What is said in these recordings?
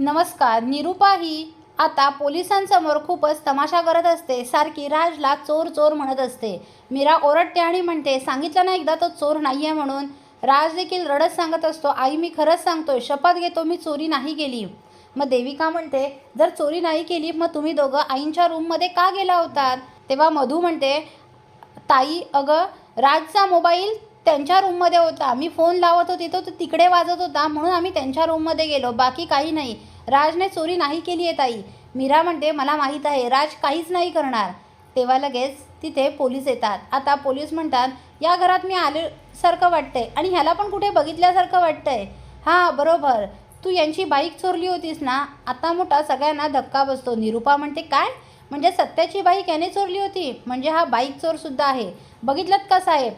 नमस्कार निरुपा ही. आता पोलिसांसमोर खूपच तमाशा करत असते. सारखी राजला चोर चोर म्हणत असते. मीरा ओरडते आणि म्हणते सांगितलं ना एकदा तो चोर नाही आहे म्हणून. राज देखील रडत सांगत असतो आई मी खरंच सांगतोय शपथ घेतो मी चोरी नाही केली. मग देविका म्हणते जर चोरी नाही केली मग तुम्ही दोघं आईंच्या रूममध्ये का गेला होतात? तेव्हा मधू म्हणते ताई अगं राजचा मोबाईल त्यांच्या रूममध्ये होता. मी फोन लावत होती तो तिकडे वाजत होता म्हणून आम्ही त्यांच्या रूममध्ये गेलो. बाकी काही नाही. राजने चोरी नाही केली आहे ताई. मीरा म्हणते मला माहीत आहे राज काहीच नाही करणार. तेव्हा लगेच तिथे पोलीस येतात. आता पोलीस म्हणतात या घरात मी आल्यासारखं वाटतंय आणि ह्याला पण कुठे बघितल्यासारखं वाटतंय. हां बरोबर. तू यांची बाईक चोरली होतीस ना? आता मोठा सगळ्यांना धक्का बसतो. निरुपा म्हणते काय? म्हणजे सत्याची बाईक याने चोरली होती? म्हणजे हा बाईक चोरसुद्धा आहे. बघितलं का साहेब?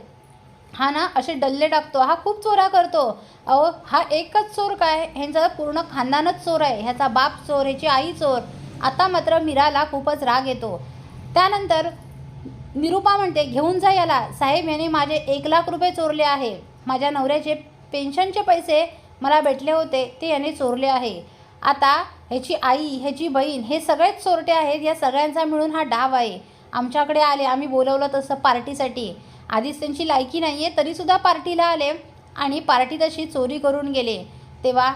हा ना असे डल्ले टाकतो. हा खूप चोरा करतो. अहो हा एकच चोर काय? ह्यांचा पूर्ण खानदानच चोर आहे. ह्याचा बाप चोर ह्याची आई चोर. आता मात्र मीराला खूपच राग येतो. त्यानंतर निरुपा म्हणते घेऊन जा याला. साहेब याने माझे एक लाख रुपये चोरले आहे. माझ्या नवऱ्याचे पेन्शनचे पैसे मला भेटले होते. ते याने चोरले आहे. आता ह्याची आई ह्याची बहीण हे सगळेच चोरटे आहेत. या सगळ्यांचा मिळून हा डाव आहे. आमच्याकडे आले. आम्ही बोलवलं तसं पार्टीसाठी. आधीच त्यांची लायकी नाही आहे तरीसुद्धा पार्टीला आले आणि पार्टी तशी चोरी करून गेले. तेव्हा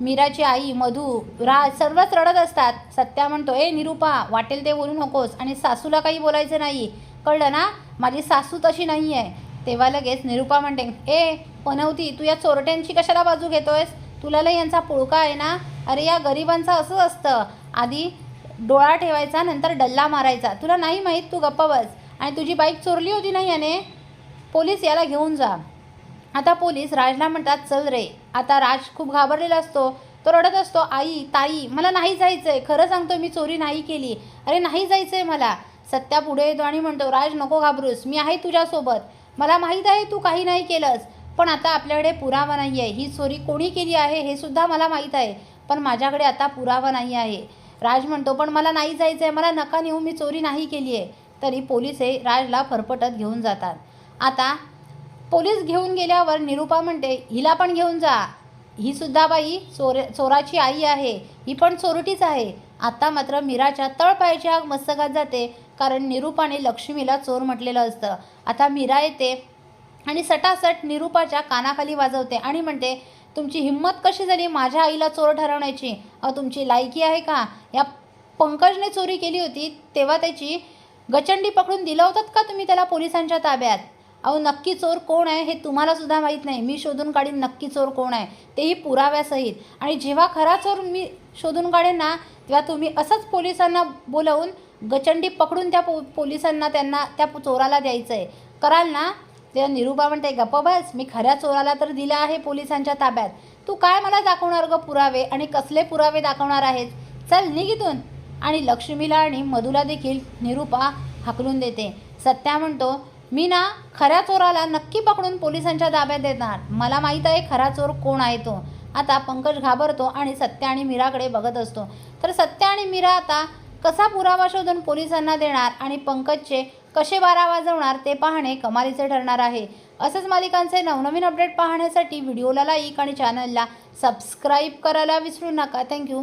मीराची आई मधू रा सर्वच रडत असतात. सत्या म्हणतो ए निरुपा वाटेल ते बोलू नकोस आणि सासूला काही बोलायचं नाही. कळलं ना? माझी सासू तशी नाही आहे तेव्हा लगेच निरुपा म्हणते ए पनवती तू या चोरट्यांची कशाला बाजू घेतोयस? तुला यांचा पुळका आहे ना? अरे या गरिबांचं असंच असतं. आधी डोळा ठेवायचा नंतर डल्ला मारायचा. तुला नाही माहीत तू गप्प बस. आणि तुझी बाईक चोरली होती नाही याने? पोलीस याला घेऊन जा. आता पोलीस राजला म्हणतात चल रे आता राज खूप घाबरलेला असतो तो रडत असतो आई ताई मला नाही जायचं आहे खरं सांगतो मी चोरी नाही केली. अरे नाही जायचं आहे मला. सत्या पुढे येतो आणि म्हणतो राज नको घाबरूस मी आहे तुझ्यासोबत. मला माहीत आहे तू काही नाही केलंस पण आता आपल्याकडे पुरावा नाही आहे. ही चोरी कोणी केली आहे हे सुद्धा मला माहीत आहे पण माझ्याकडे आता पुरावा नाही आहे. राज म्हणतो पण मला नाही जायचं आहे मला नका नेऊ मी चोरी नाही केली आहे तरी पोलीस हे राजला फरफटत घेऊन जातात. आता पोलीस घेऊन गेल्यावर निरुपा म्हणते हिला पण घेऊन जा. ही सुद्धा बाई चोर चोराची आई आहे. ही पण चोरटीच आहे. आता मात्र मीराच्या तळपायाच्या मस्तकात जाते कारण निरुपाने लक्ष्मीला चोर म्हटलेलं असतं. आता मीरा येते आणि सटासट निरुपाच्या कानाखाली वाजवते आणि म्हणते तुमची हिंमत कशी झाली माझ्या आईला चोर ठरवण्याची? अहो तुमची लायकी आहे का? या पंकजने चोरी केली होती तेव्हा त्याची गचंडी पकडून दिलं होतात का तुम्ही त्याला पोलिसांच्या ताब्यात? अहो नक्की चोर कोण आहे हे तुम्हाला सुद्धा माहीत नाही. मी शोधून काढीन नक्की चोर कोण आहे. तेही पुराव्यासहित. आणि जेव्हा खरा चोर मी शोधून काढेन ना तेव्हा तुम्ही असंच पोलिसांना बोलवून गचंडी पकडून त्या पो पोलिसांना त्यांना त्या चोराला द्यायचं आहे कराल ना? तेव्हा निरुपा म्हणते गप्प बस मी खऱ्या चोराला तर दिला आहे पोलिसांच्या ताब्यात. तू काय मला दाखवणार ग पुरावे? आणि कसले पुरावे दाखवणार आहेस? चल निघितून आणि लक्ष्मीला आणि मधुला देखील निरुपा हाकलून देते. सत्या म्हणतो मी ना खऱ्या चोराला नक्की पकडून पोलिसांच्या ताब्यात देणार. मला माहीत आहे खरा चोर कोण आहे तो. आता पंकज घाबरतो आणि सत्या आणि मीराकडे बघत असतो. तर सत्या आणि मीरा आता कसा पुरावा शोधून पोलिसांना देणार आणि पंकजचे कसे बारा वाजवणार ते पाहणे कमालीचे ठरणार आहे. असंच मालिकांचे नवनवीन अपडेट पाहण्यासाठी व्हिडिओला लाईक आणि चॅनलला सबस्क्राईब करायला विसरू नका. थँक्यू